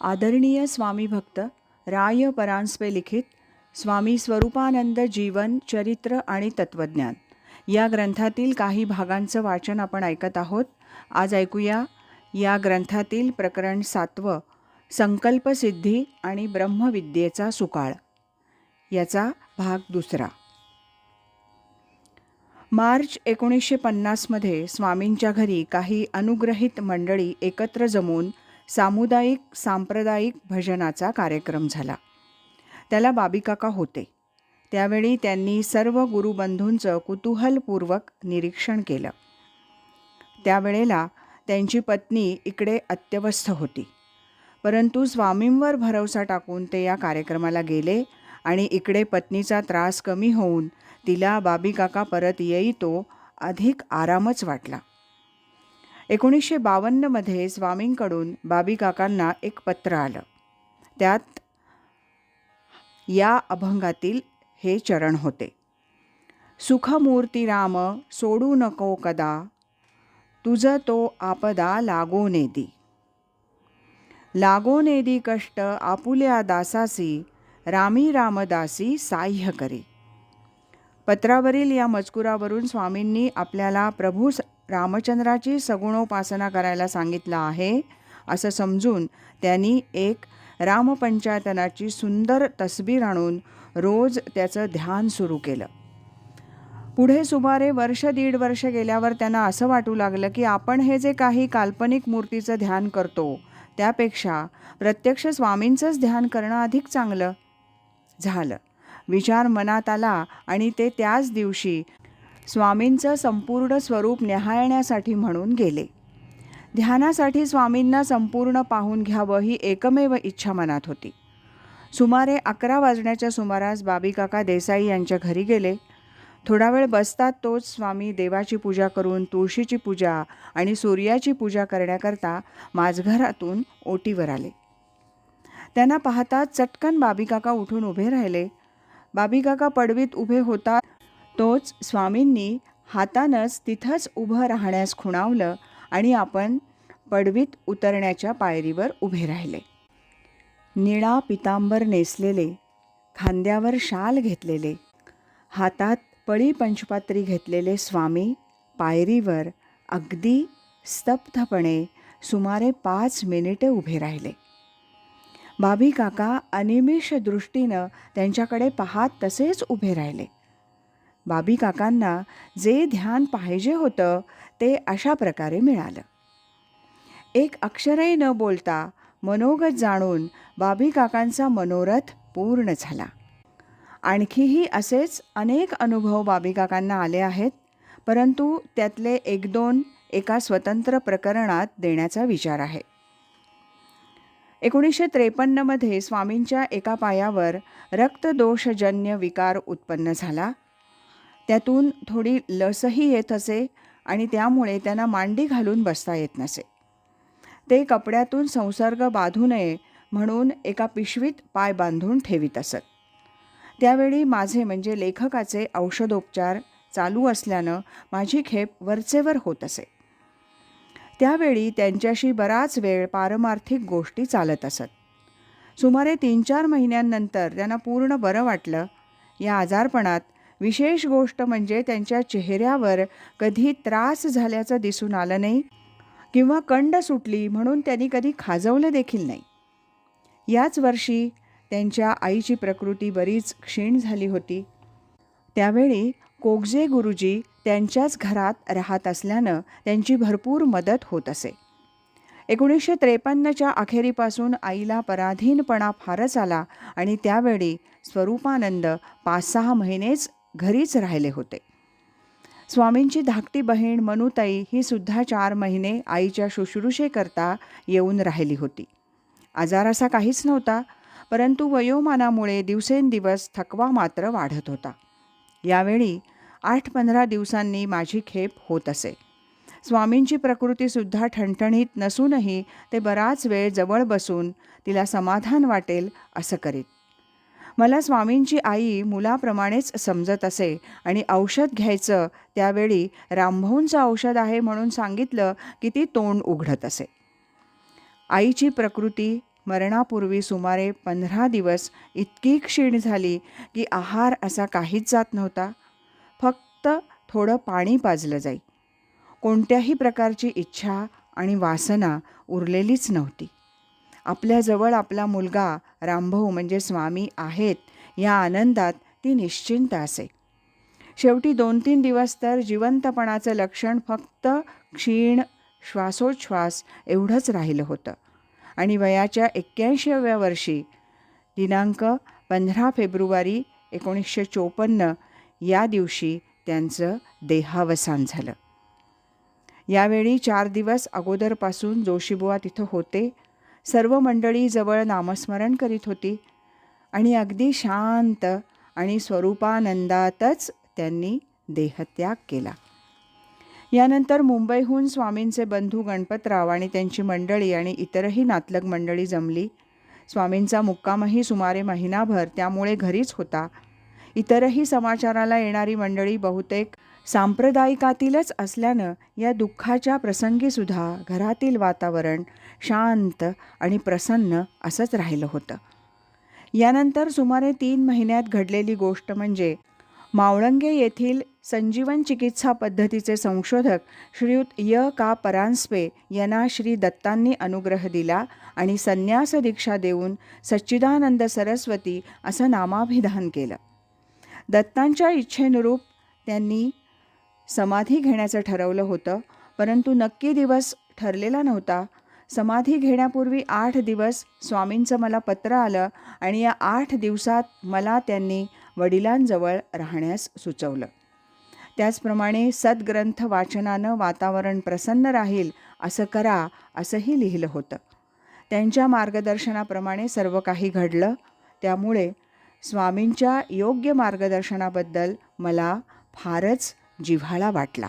आदरणीय स्वामी भक्त राय परांजपे लिखित स्वामी स्वरूपानंद जीवन चरित्र आणि तत्वज्ञान. या ग्रंथातील काही भागांचं वाचन आपण ऐकत आहोत. आज ऐकूया या ग्रंथातील प्रकरण सातवं संकल्पसिद्धी आणि ब्रह्मविद्येचा सुकाळ. याचा भाग दुसरा. मार्च एकोणीसशे पन्नासमध्ये स्वामींच्या घरी काही अनुग्रहित मंडळी एकत्र जमून सामुदायिक सांप्रदायिक भजनाचा कार्यक्रम झाला. त्याला बाबीकाका होते. त्यावेळी त्यांनी सर्व गुरुबंधूंचं कुतूहलपूर्वक निरीक्षण केलं. त्यावेळेला त्यांची पत्नी इकडे अत्यवस्थ होती. परंतु स्वामींवर भरवसा टाकून ते या कार्यक्रमाला गेले आणि इकडे पत्नीचा त्रास कमी होऊन तिला बाबीकाका परत येई तो अधिक आरामच वाटला. एकोणीसशे बावन्नमध्ये स्वामींकडून बाबी काकांना एक पत्र आलं. त्यात या अभंगातील हे चरण होते. सुखमूर्ती राम सोडू नको कदा तुझं तो आपदा लागो नेदी. लागो नेदी कष्ट आपुल्या दासासी रामी रामदासी साह्य करी. पत्रावरील या मजकुरावरून स्वामींनी आपल्याला प्रभू रामचंद्राची सगुणोपासना करायला सांगितलं आहे. असं समजून त्यांनी एक रामपंचायतनाची सुंदर तस्बीर आणून रोज त्याचं ध्यान सुरू केलं. पुढे सुमारे वर्ष दीड वर्ष गेल्यावर त्यांना असं वाटू लागलं की आपण हे जे काही काल्पनिक मूर्तीचं ध्यान करतो त्यापेक्षा प्रत्यक्ष स्वामींचंच ध्यान करणं अधिक चांगलं झालं. विचार मनात आला आणि ते त्याच दिवशी स्वामींचं संपूर्ण स्वरूप न्याहाळण्यासाठी म्हणून गेले. ध्यानासाठी स्वामींना संपूर्ण पाहून घ्यावं ही एकमेव इच्छा मनात होती. सुमारे अकरा वाजण्याच्या सुमारास बाबीकाका देसाई यांच्या घरी गेले. थोडा वेळ बसतात तोच स्वामी देवाची पूजा करून तुळशीची पूजा आणि सूर्याची पूजा करण्याकरता माझघरातून ओटीवर आले. त्यांना पाहता चटकन बाबीकाका उठून उभे राहिले. बाबीकाका पडवीत उभे होता तोच स्वामींनी हातानंच तिथंच उभं राहण्यास खुणावलं आणि आपण पडवीत उतरण्याच्या पायरीवर उभे राहिले. निळा पितांबर नेसलेले खांद्यावर शाल घेतलेले हातात पळी पंचपात्री घेतलेले स्वामी पायरीवर अगदी स्तब्धपणे सुमारे पाच मिनिटे उभे राहिले. बाबी काका अनिमिष दृष्टीनं त्यांच्याकडे पाहत तसेच उभे राहिले. बाबी काकांना जे ध्यान पाहिजे होतं ते अशा प्रकारे मिळालं. एक अक्षरही न बोलता मनोगत जाणून बाबी काकांचा मनोरथ पूर्ण झाला. आणखीही असेच अनेक अनुभव बाबी काकांना आले आहेत परंतु त्यातले एक दोन एका स्वतंत्र प्रकरणात देण्याचा विचार आहे. एकोणीसशे त्रेपन्नमध्ये स्वामींच्या एका पायावर रक्तदोषजन्य विकार उत्पन्न झाला. त्यातून थोडी लसही येत असे आणि त्यामुळे त्यांना मांडी घालून बसता येत नसे. ते कपड्यातून संसर्ग बाधू नये म्हणून एका पिशवीत पाय बांधून ठेवीत असत. त्यावेळी माझे म्हणजे लेखकाचे औषधोपचार चालू असल्यानं माझी खेप वरचेवर होत असे. त्यावेळी त्यांच्याशी बराच वेळ पारमार्थिक गोष्टी चालत असत. सुमारे तीन चार महिन्यांनंतर त्यांना पूर्ण बरं वाटलं. या आजारपणात विशेष गोष्ट म्हणजे त्यांच्या चेहऱ्यावर कधी त्रास झाल्याचं दिसून आलं नाही किंवा कंड सुटली म्हणून त्यांनी कधी खाजवलं देखील नाही. याच वर्षी त्यांच्या आईची प्रकृती बरीच क्षीण झाली होती. त्यावेळी कोगजे गुरुजी त्यांच्याच घरात राहत असल्यानं त्यांची भरपूर मदत होत असे. एकोणीसशे त्रेपन्नच्या अखेरीपासून आईला पराधीनपणा फारच आला आणि त्यावेळी स्वरूपानंद पाच सहा महिनेच घरीच राहिले होते. स्वामींची धाकटी बहीण मनुताई ही सुद्धा चार महिने आईच्या शुश्रूषेकरता येऊन राहिली होती. आजार असा काहीच नव्हता परंतु वयोमानामुळे दिवसेंदिवस थकवा मात्र वाढत होता. यावेळी आठ पंधरा दिवसांनी माझी खेप होत असे. स्वामींची प्रकृतीसुद्धा ठणठणीत नसूनही ते बराच वेळ जवळ बसून तिला समाधान वाटेल असं करीत. मला स्वामींची आई मुलाप्रमाणेच समजत असे आणि औषध घ्यायचं त्यावेळी रामभाऊंचं औषध आहे म्हणून सांगितलं की ती तोंड उघडत असे. आईची प्रकृती मरणापूर्वी सुमारे पंधरा दिवस इतकी क्षीण झाली की आहार असा काहीच जात नव्हता. फक्त थोडं पाणी पाजलं जाई. कोणत्याही प्रकारची इच्छा आणि वासना उरलेलीच नव्हती. आपल्याजवळ आपला मुलगा रामभाऊ म्हणजे स्वामी आहेत या आनंदात ती निश्चिंत असे. शेवटी दोन तीन दिवस तर जिवंतपणाचं लक्षण फक्त क्षीण श्वासोच्छ्वास एवढंच राहिलं होतं. आणि वयाच्या एक्क्याऐंशीव्या वर्षी दिनांक पंधरा फेब्रुवारी एकोणीसशे चोपन्न या दिवशी त्यांचं देहावसान झालं. यावेळी चार दिवस अगोदरपासून जोशीबुवा तिथं होते. सर्व मंडळी जवळ नामस्मरण करीत होती. आणि अगदी शांत आणि स्वरूपानंदातच त्यांनी देहत्याग केला. यानंतर मुंबईहून स्वामींचे बंधू गणपतराव आणि त्यांची मंडळी आणि इतरही नातलग मंडळी जमली. स्वामींचा मुक्कामही सुमारे महिनाभर त्यामुळे घरीच होता. इतरही समाचाराला येणारी मंडळी बहुतेक सांप्रदायिकातीलच असल्यानं या दुःखाच्या प्रसंगीसुद्धा घरातील वातावरण शांत आणि प्रसन्न असंच राहिलं होतं. यानंतर सुमारे तीन महिन्यात घडलेली गोष्ट म्हणजे मावळंगे येथील संजीवन चिकित्सा पद्धतीचे संशोधक श्रीयुत य. का. परांजपे यांना श्री. दत्तांनी अनुग्रह दिला आणि संन्यास दीक्षा देऊन सच्चिदानंद सरस्वती असं नामाभिधान केलं. दत्तांच्या इच्छेनुरूप त्यांनी समाधी घेण्याचं ठरवलं होतं परंतु नक्की दिवस ठरलेला नव्हता. समाधी घेण्यापूर्वी आठ दिवस स्वामींचं मला पत्र आलं आणि या आठ दिवसात मला त्यांनी वडिलांजवळ राहण्यास सुचवलं. त्याचप्रमाणे सद्ग्रंथ वाचनानं वातावरण प्रसन्न राहील असं करा असंही लिहिलं होतं. त्यांच्या मार्गदर्शनाप्रमाणे सर्व काही घडलं. त्यामुळे स्वामींच्या योग्य मार्गदर्शनाबद्दल मला फारच जिव्हाळा वाटला.